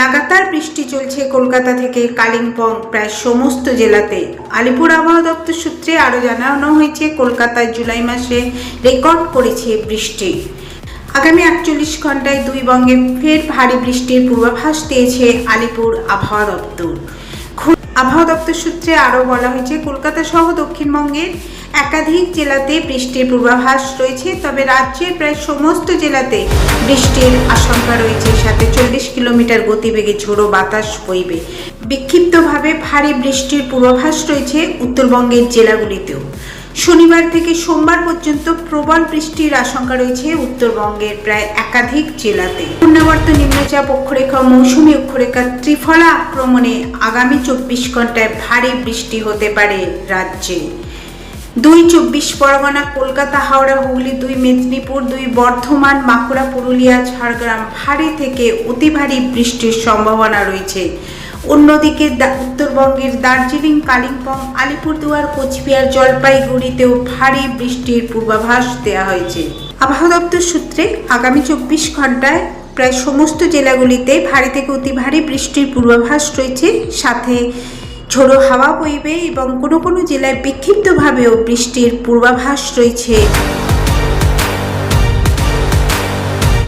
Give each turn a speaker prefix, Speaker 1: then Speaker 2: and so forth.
Speaker 1: লাগাতার বৃষ্টি চলছে কলকাতা থেকে কালিম্পং প্রায় সমস্ত জেলাতে আলিপুর আবহাওয়া দপ্তর সূত্রে আরও জানানো হয়েছে কলকাতায় জুলাই মাসে রেকর্ড করেছে বৃষ্টি আগামী আটচল্লিশ ঘন্টায় দুই বঙ্গে ফের ভারী বৃষ্টির পূর্বাভাস দিয়েছে আলিপুর আবহাওয়া দপ্তর আবহাওয়া দপ্তর সূত্রে আরও বলা হয়েছে কলকাতা সহ দক্ষিণবঙ্গের একাধিক জেলাতে বৃষ্টির পূর্বাভাস রয়েছে তবে রাজ্যের প্রায় সমস্ত জেলাতে বৃষ্টির আশঙ্কা রয়েছে সাথে চল্লিশ কিলোমিটার গতিবেগে ঝোড়ো বাতাস বইবে বিক্ষিপ্তভাবে ভারী বৃষ্টির পূর্বাভাস রয়েছে উত্তরবঙ্গের জেলাগুলিতেও শনিবার থেকে সোমবার পর্যন্ত প্রবল বৃষ্টির আশঙ্কা রয়েছে উত্তরবঙ্গের প্রায় একাধিক জেলাতে পূর্ণাবর্ত নিম্নচাপ অক্ষরেখা মৌসুমী অক্ষরেখা ত্রিফলা আক্রমণে আগামী চব্বিশ ঘন্টায় ভারী বৃষ্টি হতে পারে রাজ্যে দুই চব্বিশ পরগনা কলকাতা হাওড়া হুগলি দুই মেদিনীপুর দুই বর্ধমান বাঁকুড়া পুরুলিয়া ঝাড়গ্রাম ভারী থেকে অতি ভারী বৃষ্টির সম্ভাবনা রয়েছে অন্যদিকে উত্তরবঙ্গের দার্জিলিং কালিম্পং আলিপুরদুয়ার কোচবিহার জলপাইগুড়িতেও ভারী বৃষ্টির পূর্বাভাস দেওয়া হয়েছে আবহাওয়া দপ্তর সূত্রে আগামী চব্বিশ ঘন্টায় প্রায় সমস্ত জেলাগুলিতে ভারী থেকে অতি ভারী বৃষ্টির পূর্বাভাস রয়েছে সাথে ঝোড়ো হাওয়া বইবে এবং কোনো কোনো জেলায় বিক্ষিপ্তভাবেও বৃষ্টির পূর্বাভাস রয়েছে